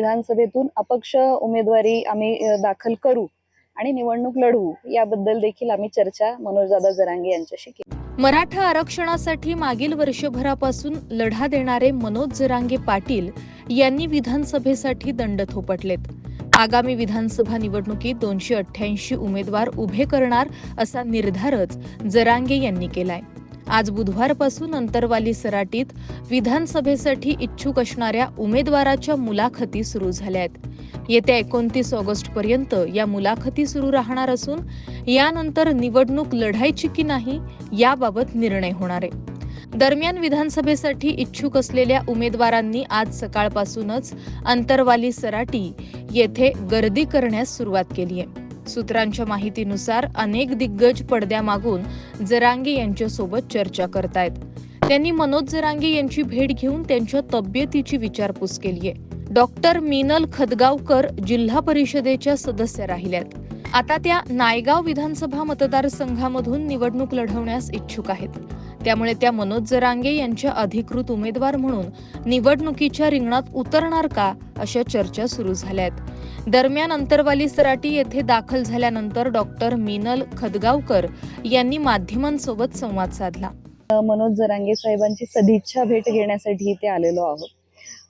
विधानसभेतून अपक्ष उमेदवारी आम्ही दाखल करू आणि निवडणूक लढवू याबद्दल देखील आम्ही चर्चा मनोजदादा जरांगे यांच्याशी केली. मराठा आरक्षणासाठी मागील वर्षभरापासून लढा देणारे मनोज जरांगे पाटील यांनी विधानसभेसाठी दंड थोपटलेत. आगामी विधानसभा निवडणुकीत दोनशे अठ्ठ्याऐंशी उमेदवार उभे करणार असा निर्धारच जरांगे यांनी केलाय. आज बुधवारपासून अंतरवाली सराटीत विधानसभेसाठी इच्छुक असणाऱ्या उमेदवाराच्या मुलाखती सुरू झाल्या आहेत. येत्या एकोणतीस ऑगस्ट पर्यंत या मुलाखती सुरू राहणार असून यानंतर निवडणूक लढायची की नाही याबाबत निर्णय होणार आहे. दरम्यान विधानसभेसाठी इच्छुक असलेल्या उमेदवारांनी आज सकाळपासूनच अंतरवाली सराटी येथे गर्दी करण्यास सुरुवात केली आहे. सूत्रांच्या माहितीनुसार अनेक दिग्गज पडद्यामागून जरांगे यांच्यासोबत चर्चा करतायत. त्यांनी मनोज जरांगे यांची भेट घेऊन त्यांच्या तब्येतीची विचारपूस केली आहे डॉक्टर मीनल खदगावकर जिल्हा परिषदेच्या सदस्य राहिल्यात. आता त्या नायगाव विधानसभा मतदारसंघामधून निवडणूक लढवण्यास इच्छुक आहेत. त्यामुळे त्या मनोज जरांगे यांच्या अधिकृत उमेदवार म्हणून निवडणुकीच्या रिंगणात उतरणार का अशा चर्चा सुरू झाल्या आहेत दरम्यान अंतरवाली सराटी येथे दाखल झाल्यानंतर डॉक्टर मीनल खदगावकर यांनी माध्यमांसोबत संवाद साधला. मनोज जरांगे साहेबांची सदिच्छा भेट घेण्यासाठी इथे आलेलो आहोत.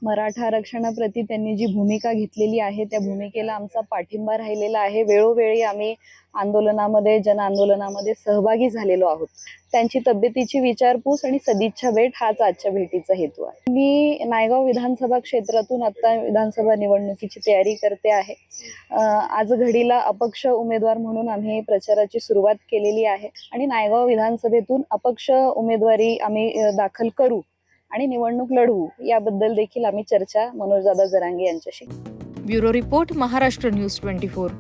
मराठा आरक्षणाप्रती त्यांनी जी भूमिका घेतलेली आहे त्या भूमिकेला आमचा पाठिंबा राहिलेला आहे. वेळोवेळी आम्ही आंदोलनामध्ये जन आंदोलनामध्ये सहभागी झालेलो आहोत. त्यांची तब्येतीची विचारपूस आणि सदिच्छा भेट हाच आजच्या भेटीचा हेतू आहे. मी नायगाव विधानसभा क्षेत्रातून आत्ता विधानसभा निवडणुकीची तयारी करते आहे. आज घडीला अपक्ष उमेदवार म्हणून आम्ही प्रचाराची सुरुवात केलेली आहे. आणि नायगाव विधानसभेतून अपक्ष उमेदवारी आम्ही दाखल करू. आणि निवडणूक लढवू याबद्दल देखील आम्ही चर्चा मनोजदादा जरांगे यांच्याशी. Bureau report Maharashtra news twenty four.